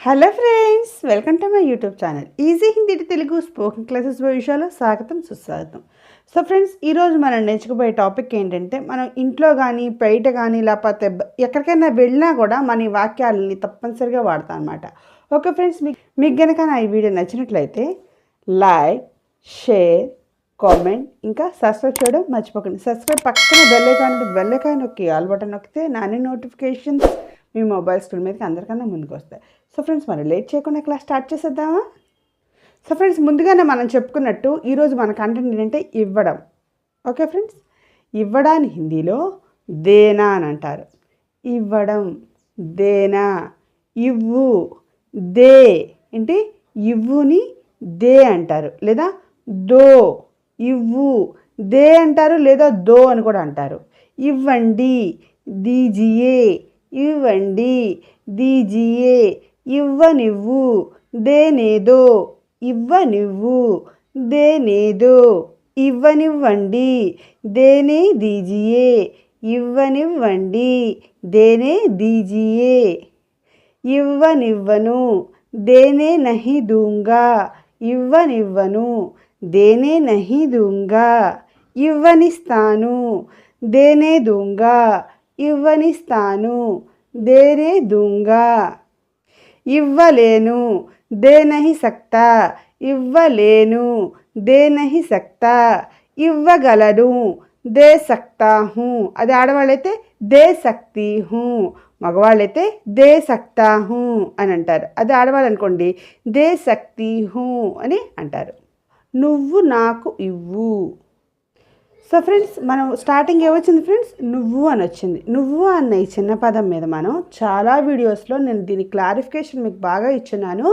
Hello friends welcome to my YouTube channel easy Hindi to Telugu spoken classes విషయాలు స్వాగతం సుస్వాగతం. So friends ఈరోజు మనం నేర్చుకుపోయే టాపిక్ ఏంటంటే మనం ఇంట్లో కానీ బయట కానీ లేకపోతే ఎక్కడికైనా వెళ్ళినా కూడా మన ఈ వాక్యాలని తప్పనిసరిగా వాడతాం అనమాట ఓకే ఫ్రెండ్స్ మీకు మీకు గనక నా ఈ వీడియో నచ్చినట్లయితే లైక్ షేర్ కామెంట్ ఇంకా సబ్స్క్రైబ్ చేయడం మర్చిపోకండి. సబ్స్క్రైబ్ పక్కన బెల్ ఐకాన్ బెల్ ఐకాన్ నొక్కి ఆల్ బటన్ నొక్కితే నాని నోటిఫికేషన్స్ మీ మొబైల్ స్క్రీన్ మీదకి అందరికన్నా ముందుకు వస్తాయి సో ఫ్రెండ్స్ మనం లేట్ చేయకుండా క్లాస్ స్టార్ట్ చేసేద్దామా? సో ఫ్రెండ్స్ ముందుగానే మనం చెప్పుకున్నట్టు ఈరోజు మన కంటెంట్ ఏంటంటే ఇవ్వడం. ఓకే ఫ్రెండ్స్ ఇవ్వడాన్ని హిందీలో దేనా అని అంటారు. ఇవ్వడం దేనా ఇవ్వు దే ఏంటి ఇవ్వుని దే అంటారు లేదా దో. ఇవ్వు దే అంటారు లేదా దో అని కూడా అంటారు. ఇవ్వండి దీజియే ఇవ్వండి దీజియే ఇవ్వనివ్వు దేనేదో ఇవ్వనివ్వు దేనేదో ఇవ్వనివ్వండి దేనే దీజియే ఇవ్వనివ్వండి దేనే దీజియే. ఇవ్వనివ్వను దేనే నహి దూంగా ఇవ్వనివ్వను దేనే నహి దూంగా ఇవ్వనిస్తాను దేనే దూంగా ఇవ్వనిస్తాను దేనే దూంగా. ఇవ్వలేను దేనహి సక్త సక్తా ఇవ్వలేను దేనహి సక్త ఇవ్వగలను దే సక్తా హూ అది ఆడవాళ్ళైతే దే శక్తి హూ మగవాళ్ళైతే దే సక్తా హూ అని అంటారు. అది ఆడవాళ్ళు అనుకోండి దే శక్తి హూ అని అంటారు. నువ్వు నాకు ఇవ్వు. సో ఫ్రెండ్స్ మనం స్టార్టింగ్ ఏమొచ్చింది ఫ్రెండ్స్ నువ్వు అని వచ్చింది. నువ్వు అన్న ఈ చిన్న పదం మీద మనం చాలా వీడియోస్లో నేను దీని క్లారిఫికేషన్ మీకు బాగా ఇచ్చున్నాను.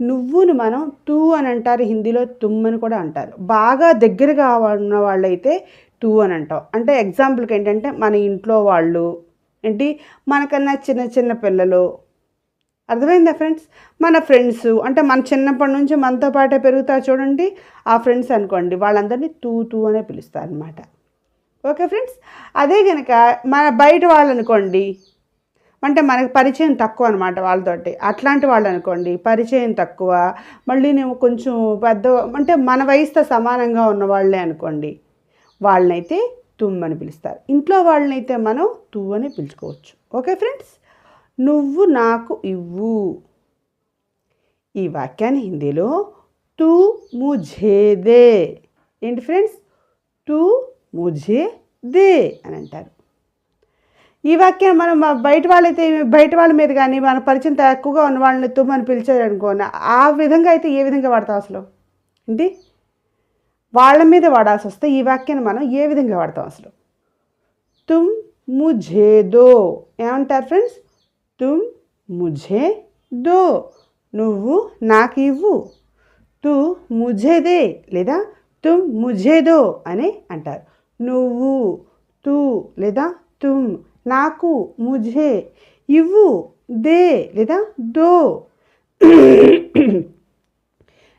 నువ్వును మనం తూ అని అంటారు హిందీలో తుమ్ అని కూడా అంటారు. బాగా దగ్గరగా ఉన్న వాళ్ళైతే టూ అని అంటాం. అంటే ఎగ్జాంపుల్కి ఏంటంటే మన ఇంట్లో వాళ్ళు ఏంటి? మనకన్నా చిన్న చిన్న పిల్లలు అర్థమైందా ఫ్రెండ్స్? మన ఫ్రెండ్స్ అంటే మన చిన్నప్పటి నుంచి మనతో పాటే పెరుగుతారు చూడండి. ఆ ఫ్రెండ్స్ అనుకోండి వాళ్ళందరినీ తూ తూ అనే పిలుస్తారు అనమాట ఓకే ఫ్రెండ్స్? అదే కనుక మన బయట వాళ్ళు అనుకోండి అంటే మనకు పరిచయం తక్కువ అనమాట వాళ్ళతోటి. అట్లాంటి వాళ్ళు అనుకోండి పరిచయం తక్కువ మళ్ళీ నేను కొంచెం పెద్ద అంటే మన వయసుతో సమానంగా ఉన్న వాళ్ళే అనుకోండి వాళ్ళనైతే తుమ్ అని పిలుస్తారు. ఇంట్లో వాళ్ళనైతే మనం తూ అని పిలుచుకోవచ్చు. Okay friends? నువ్వు నాకు ఇవ్వు. ఈ వాక్యాన్ని హిందీలో తూ ముఝే దే ఏంటి ఫ్రెండ్స్? తూ ముఝే దే అని అంటారు. ఈ వాక్యం మనం మా బయట వాళ్ళైతే బయట వాళ్ళ మీద కానీ మన పరిచయం తక్కువగా ఉన్న వాళ్ళని తుమ్మని పిలిచారు అనుకోండి ఆ విధంగా అయితే ఏ విధంగా వాడతాం అసలు? ఏంటి? వాళ్ళ మీద వాడాల్సి వస్తే ఈ వాక్యాన్ని మనం ఏ విధంగా వాడతాం అసలు? తుమ్ ముఝేదో ఏమంటారు ఫ్రెండ్స్? తుమ్ ముఝే దో నువ్వు నాకు ఇవ్వు తు ముఝేదే లేదా తుమ్ ముఝే దో అని అంటారు. నువ్వు తు లేదా తుమ్ నాకు ముఝే ఇవ్వు దే లేదా దో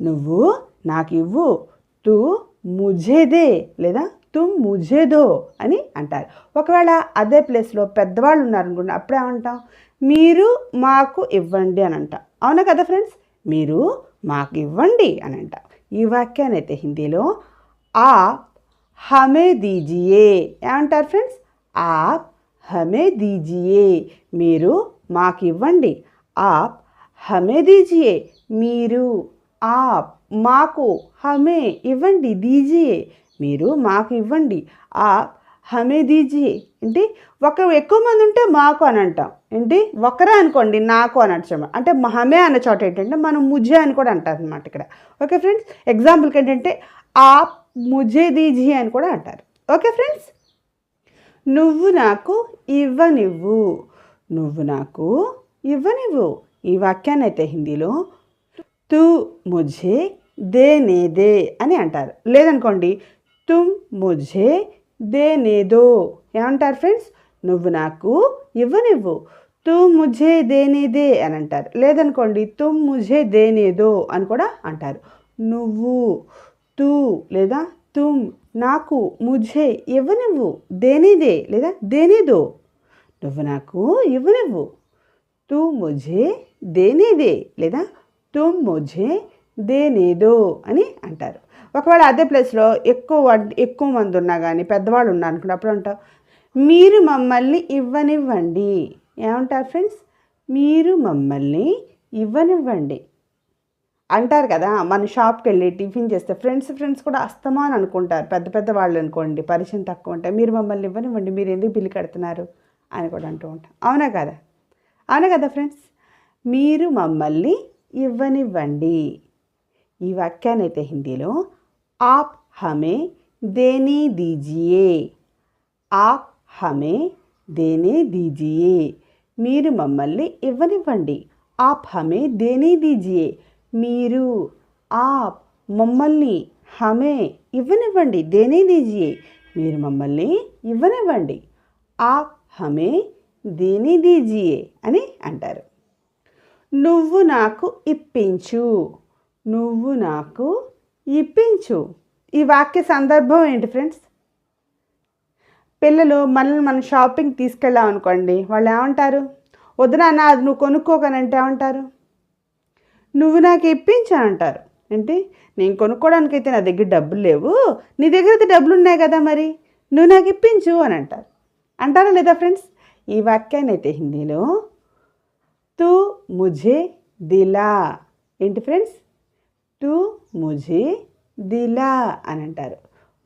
నువ్వు నాకు ఇవ్వు తు ముజేదే లేదా తుమ్ ముజేదో అని అంటారు. ఒకవేళ అదే ప్లేస్లో పెద్దవాళ్ళు ఉన్నారనుకోండి అప్పుడేమంటాం? మీరు మాకు ఇవ్వండి అని అంటాం. అవునా కదా ఫ్రెండ్స్? మీరు మాకు ఇవ్వండి అని అంటాం. ఈ వాక్యాన్ని అయితే హిందీలో ఆప్ హమే దీజియే ఏమంటారు ఫ్రెండ్స్? ఆప్ హమే దీజియే మీరు మాకు ఇవ్వండి. ఆప్ హమే దీజియే మీరు ఆప్ మాకు హమే ఇవ్వండి. దీజియే. మీరు మాకు ఇవ్వండి. ఆ హమేదీజీ ఏంటి? ఒక ఎక్కువ మంది ఉంటే మాకు అని అంటాం. ఏంటి? ఒకరే అనుకోండి నాకు అని అంటాం. అంటే హమే అన్న చోట ఏంటంటే మనం ముజే అని కూడా అంటారు అనమాట ఇక్కడ. Okay friends? ఎగ్జాంపుల్కి ఏంటంటే ఆప్ ముజే దీజీ అని కూడా అంటారు. Okay friends? నువ్వు నాకు ఇవ్వనివ్వు. నువ్వు నాకు ఇవ్వనివ్వు. ఈ వాక్యాన్ని అయితే హిందీలో తు ముజే దే దే అని అంటారు. లేదనుకోండి తుమ్ ముఝే దేనేదో. ఏమంటారు ఫ్రెండ్స్? నువ్వు నాకు ఇవ్వనివ్వు. తుమ్ ముఝే దేనేదే అని అంటారు. లేదనుకోండి తుమ్ ముఝే దేనేదో అని కూడా అంటారు. నువ్వు తూ లేదా తుమ్ నాకు ముఝే ఇవ్వనివ్వు. దేనేదే లేదా దేనేదో. నువ్వు నాకు ఇవ్వనివ్వు. తూ ముఝే దేనేదే లేదా తుమ్ ముఝే దేనేదో అని అంటారు. ఒకవేళ అదే ప్లేస్లో ఎక్కువ ఎక్కువ మంది ఉన్నా కానీ పెద్దవాళ్ళు ఉన్నారు అనుకుంటే అప్పుడు అంటాం మీరు మమ్మల్ని ఇవ్వనివ్వండి. ఏమంటారు ఫ్రెండ్స్? మీరు మమ్మల్ని ఇవ్వనివ్వండి. అంటారు కదా మన షాప్కి వెళ్ళి టిఫిన్ చేస్తే ఫ్రెండ్స్ ఫ్రెండ్స్ కూడా అస్తమా అని అనుకుంటారు. పెద్ద పెద్ద వాళ్ళు అనుకోండి పరిచయం తక్కువ ఉంటాయి. మీరు మమ్మల్ని ఇవ్వనివ్వండి మీరు ఎందుకు బిల్లు కడుతున్నారు? అని కూడా అంటూ ఉంటాం అవునా కదా? అవునా కదా ఫ్రెండ్స్? మీరు మమ్మల్ని ఇవ్వనివ్వండి. ఈ వాక్యాన్ని అయితే హిందీలో ఆప్ హమే देने दीजिए। ఆప్ హమే దేనే దీజియే మీరు మమ్మల్ని ఇవ్వనివ్వండి. ఆప్ హమే దేనే దీజియే మీరు ఆప్ మమ్మల్ని హమే ఇవ్వనివ్వండి. దేనే దీజియే మీరు మమ్మల్ని ఇవ్వనివ్వండి. ఆప్ హమే దేనే దీజియే అని అంటారు. నువ్వు నాకు ఇప్పించు. నువ్వు నాకు ఇప్పించు. ఈ వాక్య సందర్భం ఏంటి ఫ్రెండ్స్? పిల్లలు మనల్ని మనం షాపింగ్ తీసుకెళ్ళాం అనుకోండి వాళ్ళు ఏమంటారు? వద్దునా అది నువ్వు కొనుక్కోకనంటే ఏమంటారు? నువ్వు నాకు ఇప్పించు అని అంటారు. ఏంటి? నేను కొనుక్కోవడానికి అయితే నా దగ్గర డబ్బులు లేవు. నీ దగ్గర అయితే డబ్బులు ఉన్నాయి కదా మరి. నువ్వు నాకు ఇప్పించు అని అంటారు. అంటారా లేదా ఫ్రెండ్స్? ఈ వాక్యాన్ని అయితే హిందీలో తూ ముజే దిలా ఏంటి ఫ్రెండ్స్? టు ముజి దిలా అని అంటారు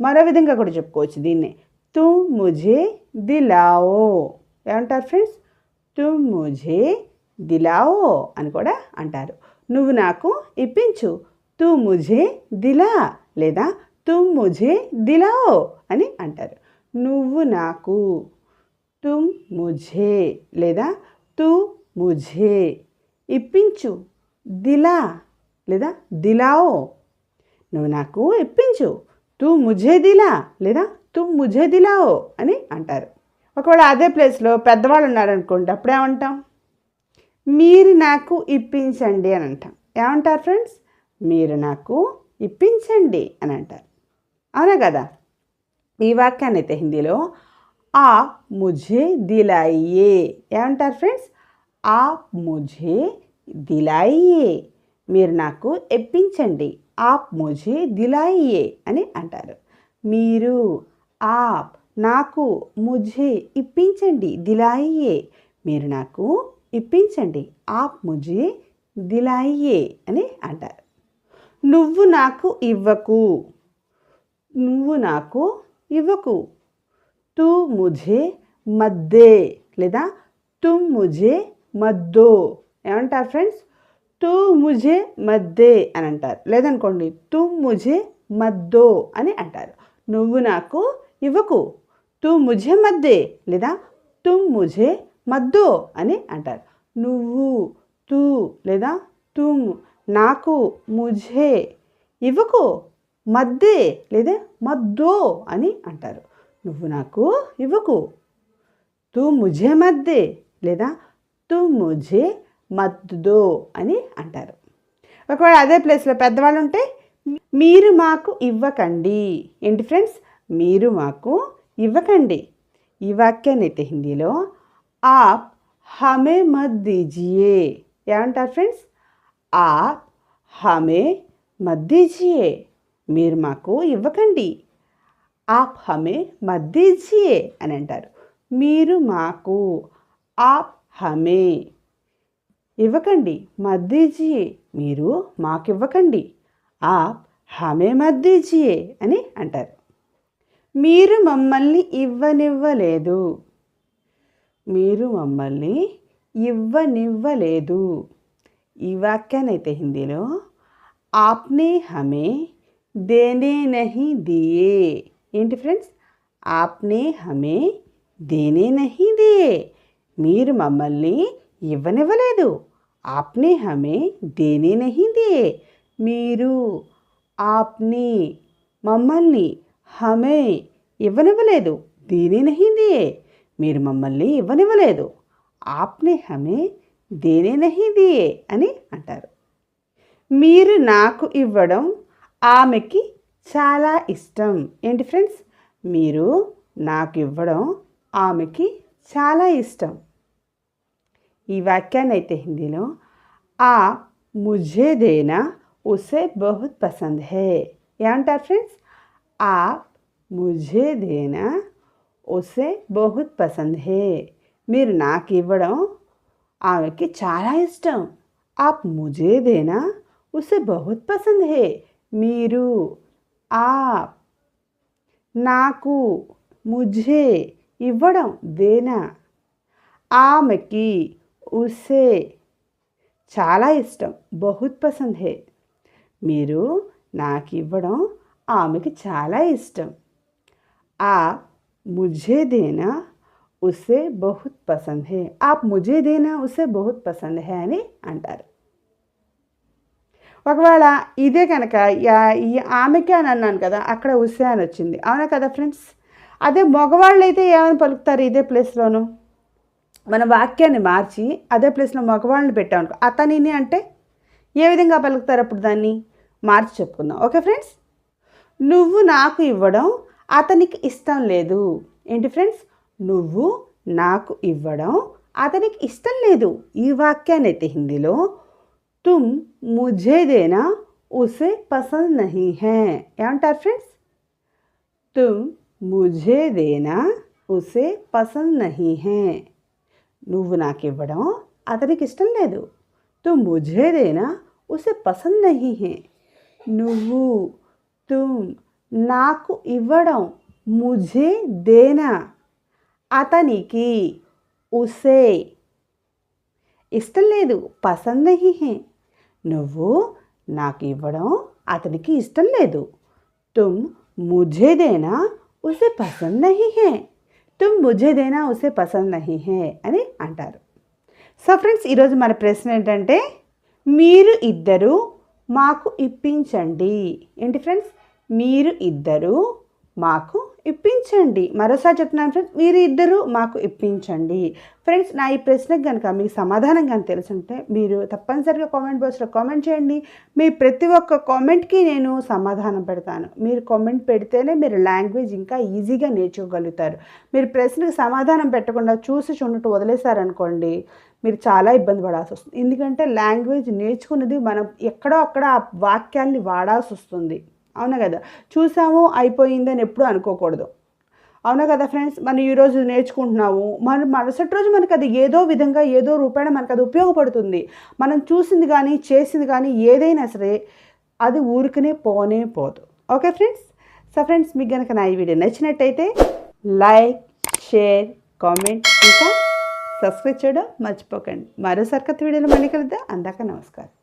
మరో విధంగా కూడా చెప్పుకోవచ్చు దీన్ని. తు ముజే దిలావో ఏమంటారు ఫ్రెండ్స్? తు ముజే దిలావో అని కూడా అంటారు. నువ్వు నాకు ఇప్పించు. తు ముజే దిలా లేదా తు ముజే దిలావో అని అంటారు. నువ్వు నాకు తుమ్ ముజే లేదా తు ముజే ఇప్పించు. దిలా లేదా దిలాఓ? నువ్వు నాకు ఇప్పించు. తూ ముజే దిలా లేదా తూ ముజే దిలాఓ అని అంటారు. ఒకవేళ అదే ప్లేస్లో పెద్దవాళ్ళు ఉన్నారనుకోండి అప్పుడేమంటాం? మీరు నాకు ఇప్పించండి అని అంటాం. ఏమంటారు ఫ్రెండ్స్? మీరు నాకు ఇప్పించండి అని అంటారు. అవునా కదా? ఈ వాక్యాన్ని అయితే హిందీలో ఆ ముజే దిలాయే. ఏమంటారు ఫ్రెండ్స్? ఆ ముజే దిలాయే. మీరు నాకు ఎప్పించండి. ఆప్ ముజే దిలాయియే అని అంటారు. మీరు ఆప్ నాకు ముజే ఇప్పించండి. దిలాయియే మీరు నాకు ఇప్పించండి. ఆప్ ముజే దిలాయియే అని అంటారు. నువ్వు నాకు ఇవ్వకు. నువ్వు నాకు ఇవ్వకు. తూ ముజే మద్దే లేదా తుమ్ ముజే మద్దో. ఏమంటారు ఫ్రెండ్స్? తు ముజే మద్దే అని అంటారు. లేదనుకోండి తు ముజే మద్దో అని అంటారు. నువ్వు నాకు ఇవ్వకు. తు ముజే మద్దే లేదా తు ముజే మద్దో అని అంటారు. నువ్వు తు లేదా తుమ్ నాకు ముజే ఇవ్వకు. మద్దే లేదా మద్దో అని అంటారు. నువ్వు నాకు ఇవ్వకు. తు ముజే మద్దే లేదా తు ముజే మద్దుదో అని అంటారు. ఒకవేళ అదే ప్లేస్లో పెద్దవాళ్ళు ఉంటే మీరు మాకు ఇవ్వకండి. ఏంటి ఫ్రెండ్స్? మీరు మాకు ఇవ్వకండి. ఈ వాక్యాన్ని హిందీలో ఆప్ హమే మత్ దీజియే ఏమంటారు ఫ్రెండ్స్? ఆప్ హమే మత్ దీజియే. మీరు మాకు ఇవ్వకండి. ఆప్ హమే మత్ దీజియే అని అంటారు. మీరు మాకు ఆప్ హమే ఇవ్వకండి. మత్ మీరు మాకు ఇవ్వకండి ఆప్ హమే మత్ అని అంటారు. మీరు మమ్మల్ని ఇవ్వనివ్వలేదు. మీరు మమ్మల్ని ఇవ్వనివ్వలేదు. ఈ వాక్యానైతే హిందీలో ఆప్నే హమే దేనే నహి దియే. ఏంటి ఫ్రెండ్స్? ఆప్నే హమే దేనే నహి దియే. మీరు మమ్మల్ని ఇవ్వనివ్వలేదు. ఆప్నే హమే देने नहीं दिए। మీరు ఆప్ని మమ్మల్ని హమే ఇవ్వనివ్వలేదు దేని నహీ దియే మీరు మమ్మల్ని ఇవ్వనివ్వలేదు ఆప్నే హమే దేనే నహీ దియే అని అంటారు మీరు నాకు ఇవ్వడం ఆమెకి చాలా ఇష్టం ఏంటి ఫ్రెండ్స్ మీరు నాకు ఇవ్వడం ఆమెకి చాలా ఇష్టం वाक्यान हिंदी लो आ मुझे देना उसे बहुत पसंद है या फ्रेंड्स आप मुझे देना उसे बहुत पसंद है आम की चारा इष्ट आप मुझे देना उसे बहुत पसंद है मीरू आप नाकू मुझे इव देना आम की ఉసే చాలా ఇష్టం. బహుత్ పసంద్ హే. మీరు నాకు ఇవ్వడం ఆమెకి చాలా ఇష్టం. ఆ ముజేదేనా దేనా ఉసే బహుత్ పసంద్ హే. ఆప్ ముझे దేనా ఉసే బహుత్ పసంద్ హే అని అంటారు. ఒకవేళ ఇదే కనుక ఈ ఆమెకే అని అన్నాను కదా అక్కడ ఉసే అని వచ్చింది. అవునా కదా ఫ్రెండ్స్? అదే మగవాళ్ళు అయితే ఏమని పలుకుతారు ఇదే ప్లేస్లోనూ? మన వాక్యాన్ని మార్చి అదే ప్లేస్లో మగవాళ్ళని పెట్టామనుకో అతనిని అంటే ఏ విధంగా పలుకుతారు అప్పుడు దాన్ని? మార్చి చెప్పుకుందాం. Okay friends? నువ్వు నాకు ఇవ్వడం అతనికి ఇష్టం లేదు. ఏంటి ఫ్రెండ్స్? నువ్వు నాకు ఇవ్వడం అతనికి ఇష్టం లేదు. ఈ వాక్యాన్ని అయితే హిందీలో తుమ్ ముజేదేనా దేనా ఉసే పసంద్ నహీ హే. ఏమంటారు ఫ్రెండ్స్? తుమ్ ముజేదేనా దేనా ఉసే పసంద్ నహీ హే. నువ్వు నాకు ఇవ్వడం అతనికి ఇష్టం లేదు. तो ముజేదేనా ఉసే పసంద్ నహీ హే నువ్వు తుమ్ నాకు ఇవ్వడం ముజే దేనా? అతనికి ఉసే ఇష్టం లేదు పసంద్ నహీ హే నువ్వు నాకు ఇవ్వడం అతనికి ఇష్టం లేదు. తుమ్ ముజేదేనా ఉసే పసంద్ నహీ హే తుమ్ ముझे ఉసే పసంద్ నహీ హే అని అంటారు. సో ఫ్రెండ్స్ ఈరోజు మన ప్రశ్న ఏంటంటే మీరు ఇద్దరు మాకు ఇప్పించండి. ఏంటి ఫ్రెండ్స్ మీరు ఇద్దరు మాకు ఇప్పించండి. మరోసారి చెప్తున్నాను ఫ్రెండ్స్ మీరు ఇద్దరు మాకు ఇప్పించండి. ఫ్రెండ్స్ నా ఈ ప్రశ్నకు కనుక మీకు సమాధానం కానీ తెలుసుంటే మీరు తప్పనిసరిగా కామెంట్ బాక్స్లో కామెంట్ చేయండి. మీ ప్రతి ఒక్క కామెంట్కి నేను సమాధానం పెడతాను. మీరు కామెంట్ పెడితేనే మీరు లాంగ్వేజ్ ఇంకా ఈజీగా నేర్చుకోగలుగుతారు. మీరు ప్రశ్నకు సమాధానం పెట్టకుండా చూసి చూడటం వదిలేశారనుకోండి మీరు చాలా ఇబ్బంది పడాల్సి వస్తుంది. ఎందుకంటే లాంగ్వేజ్ నేర్చుకున్నది మనం ఎక్కడో అక్కడ ఆ వాక్యాల్ని వాడాల్సి వస్తుంది. అవునా కదా? చూసాము అయిపోయిందని ఎప్పుడు అనుకోకూడదు. అవునా కదా ఫ్రెండ్స్? మనం ఈరోజు నేర్చుకుంటున్నాము. మన మరుసటి రోజు మనకు అది ఏదో విధంగా ఏదో రూపాయన మనకు అది ఉపయోగపడుతుంది. మనం చూసింది కానీ చేసింది కానీ ఏదైనా సరే అది ఊరికనే పోనే పోదు. Okay friends? సో ఫ్రెండ్స్ మీకు కనుక నా ఈ వీడియో నచ్చినట్టయితే లైక్ షేర్ కామెంట్ ఇంకా సబ్స్క్రైబ్ చేయడం మర్చిపోకండి. మరో సరికొత్త వీడియోలో మళ్ళీ కలుద్దాం. అందాక నమస్కారం.